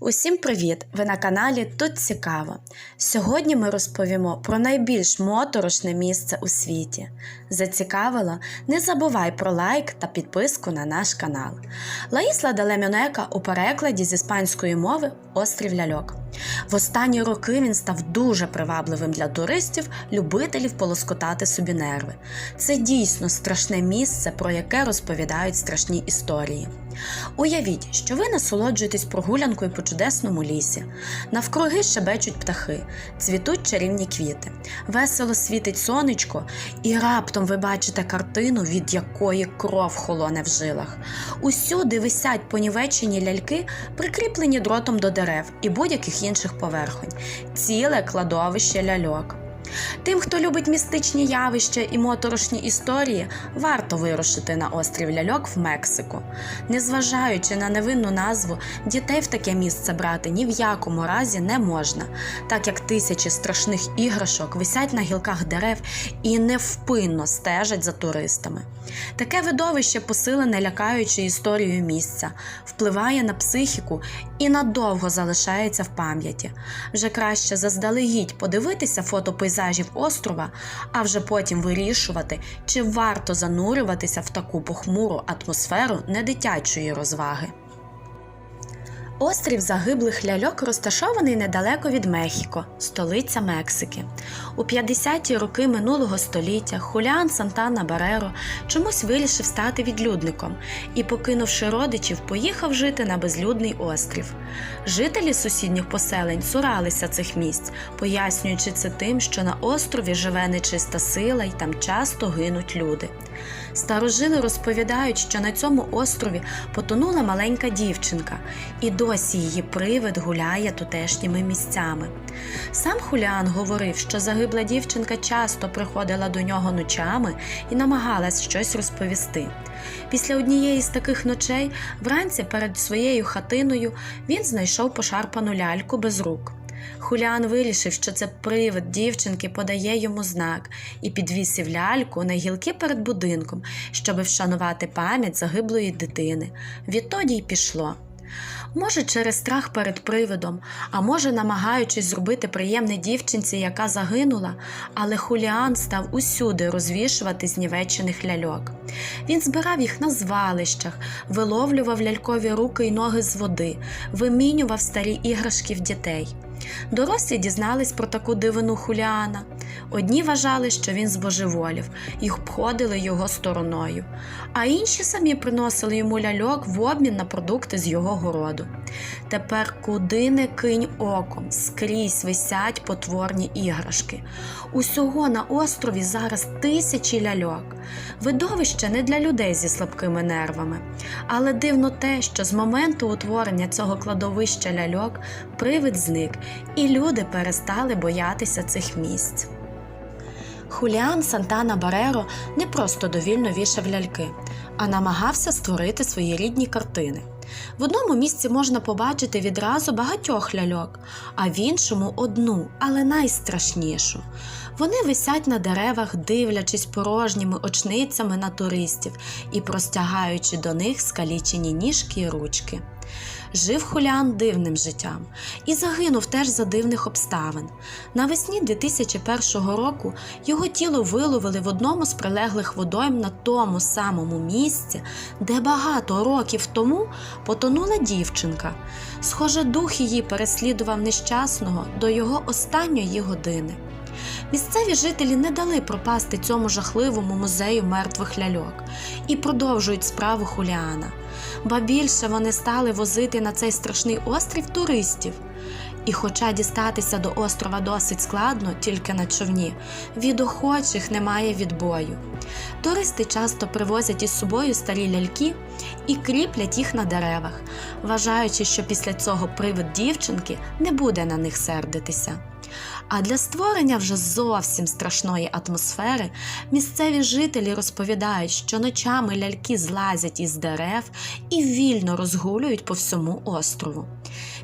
Усім привіт! Ви на каналі Тут Цікаво. Сьогодні ми розповімо про найбільш моторошне місце у світі. Зацікавило? Не забувай про лайк та підписку на наш канал. Лаїсла Делемюнека у перекладі з іспанської мови Острів Ляльок. В останні роки він став дуже привабливим для туристів, любителів полоскотати собі нерви. Це дійсно страшне місце, про яке розповідають страшні історії. Уявіть, що ви насолоджуєтесь прогулянкою по чудесному лісі. Навкруги щебечуть птахи, цвітуть чарівні квіти, весело світить сонечко, і раптом ви бачите картину, від якої кров холоне в жилах. Усюди висять понівечені ляльки, прикріплені дротом до дерев і будь-яких інших поверхонь, ціле кладовище ляльок. Тим, хто любить містичні явища і моторошні історії, варто вирушити на острів Ляльок в Мексику. Незважаючи на невинну назву, дітей в таке місце брати ні в якому разі не можна, так як тисячі страшних іграшок висять на гілках дерев і невпинно стежать за туристами. Таке видовище посилене лякаючою історією місця, впливає на психіку і надовго залишається в пам'яті. Вже краще заздалегідь подивитися фото пейзажів острова, а вже потім вирішувати, чи варто занурюватися в таку похмуру атмосферу недитячої розваги. Острів загиблих ляльок розташований недалеко від Мехіко, столиця Мексики. У 50-ті роки минулого століття Хуліан Сантана Бареро чомусь вирішив стати відлюдником і, покинувши родичів, поїхав жити на безлюдний острів. Жителі сусідніх поселень цуралися цих місць, пояснюючи це тим, що на острові живе нечиста сила і там часто гинуть люди. Старожили розповідають, що на цьому острові потонула маленька дівчинка, і досі її привид гуляє тутешніми місцями. Сам Хуліан говорив, що загибла дівчинка часто приходила до нього ночами і намагалась щось розповісти. Після однієї з таких ночей, вранці перед своєю хатиною, він знайшов пошарпану ляльку без рук. Хуліан вирішив, що це привид дівчинки подає йому знак і підвісив ляльку на гілки перед будинком, щоби вшанувати пам'ять загиблої дитини. Відтоді й пішло. Може, через страх перед привидом, а може, намагаючись зробити приємне дівчинці, яка загинула, але Хуліан став усюди розвішувати знівечених ляльок. Він збирав їх на звалищах, виловлював лялькові руки й ноги з води, вимінював старі іграшки в дітей. Дорослі дізнались про таку дивину Хуліана. Одні вважали, що він збожеволів і обходили його стороною, а інші самі приносили йому ляльок в обмін на продукти з його городу. Тепер куди не кинь оком, скрізь висять потворні іграшки. Усього на острові зараз тисячі ляльок. Видовище не для людей зі слабкими нервами. Але дивно те, що з моменту утворення цього кладовища ляльок привид зник, і люди перестали боятися цих місць. Хуліан Сантана Бареро не просто довільно вішав ляльки, а намагався створити свої рідні картини. В одному місці можна побачити відразу багатьох ляльок, а в іншому одну, але найстрашнішу. Вони висять на деревах, дивлячись порожніми очницями на туристів і простягаючи до них скалічені ніжки і ручки. Жив Хуліан дивним життям і загинув теж за дивних обставин. Навесні 2001 року його тіло виловили в одному з прилеглих водойм на тому самому місці, де багато років тому потонула дівчинка. Схоже, дух її переслідував нещасного до його останньої години. Місцеві жителі не дали пропасти цьому жахливому музею мертвих ляльок і продовжують справу Хуліана. Ба більше вони стали возити на цей страшний острів туристів. І, хоча дістатися до острова досить складно тільки на човні, від охочих немає відбою. Туристи часто привозять із собою старі ляльки і кріплять їх на деревах, вважаючи, що після цього привид дівчинки не буде на них сердитися. А для створення вже зовсім страшної атмосфери місцеві жителі розповідають, що ночами ляльки злазять із дерев і вільно розгулюють по всьому острову.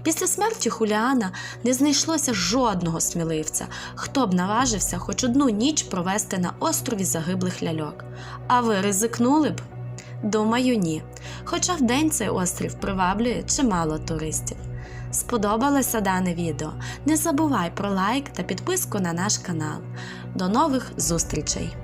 Після смерті Хуліана не знайшлося жодного сміливця, хто б наважився хоч одну ніч провести на острові загиблих ляльок. А ви ризикнули б? Думаю, ні. Хоча вдень цей острів приваблює чимало туристів. Сподобалося дане відео? Не забувай про лайк та підписку на наш канал. До нових зустрічей!